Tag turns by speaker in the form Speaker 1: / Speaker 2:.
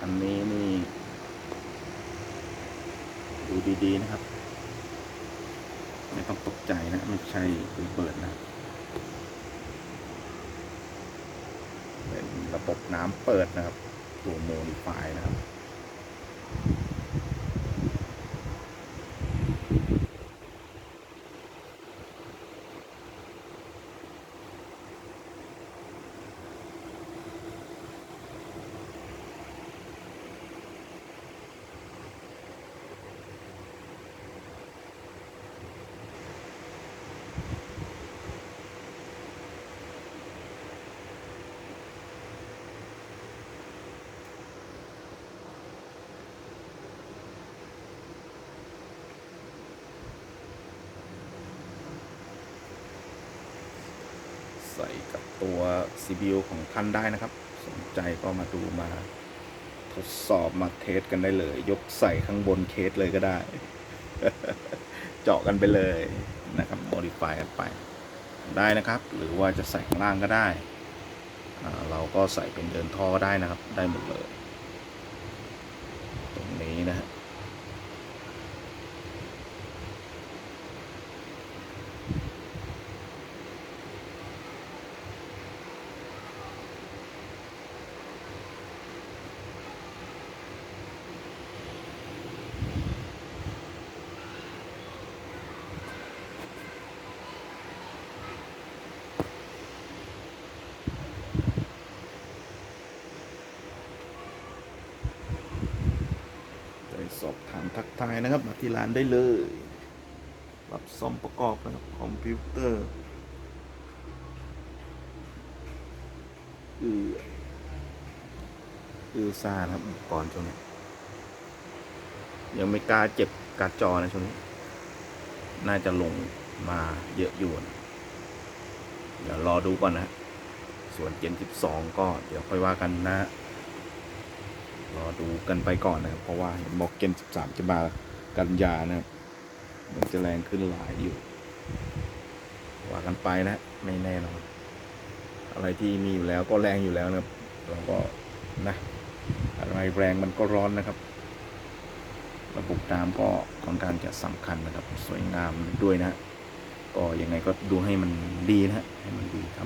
Speaker 1: อันนี้นี่ ดูดีๆนะครับ ไม่ต้องตกใจนะ ไม่ใช่ระเบิดนะเป็นระบบน้ำเปิดนะครับ ตัวโมดิฟายนะครับ ใส่กับตัว CPU ของท่านได้นะครับ สนใจก็มาดูมา ทดสอบมาเทสกันได้เลย ยกใส่ข้างบนเคสเลยก็ได้ เจาะกันไปเลยนะครับโมดิฟายกันไปได้นะครับ หรือว่าจะใส่ข้างล่างก็ได้ เราก็ใส่เป็นเดินท่อได้นะครับ ได้หมดเลย ตรงนี้นะฮะ ไปสอบ ถามทักทายนะครับมาที่ร้านได้เลย รับซ่อมประกอบนะครับคอมพิวเตอร์อืออือซาครับอุปกรณ์ช่วงนี้ยังไม่กล้าเจ็บการ์ดจอนะช่วงนี้ น่าจะลงมาเยอะอยู่นะเดี๋ยวรอดูก่อนนะฮะส่วนเจน12 ก็เดี๋ยวค่อยว่ากันนะ รอดูกันไปก่อนนะครับ เพราะว่าเห็นบอกเกม 13 จะมากันยานะครับมันจะแรงขึ้นหลายอยู่ว่ากันไปนะไม่แน่นอนอะไรที่มีอยู่แล้วก็แรงอยู่แล้วนะครับเราก็นะอะไรแรงมันก็ร้อนนะครับ ระบบน้ำก็ค่อนข้างจะสำคัญนะครับ สวยงามด้วยนะ ก็ยังไงก็ดูให้มันดีนะฮะให้มันดีทำ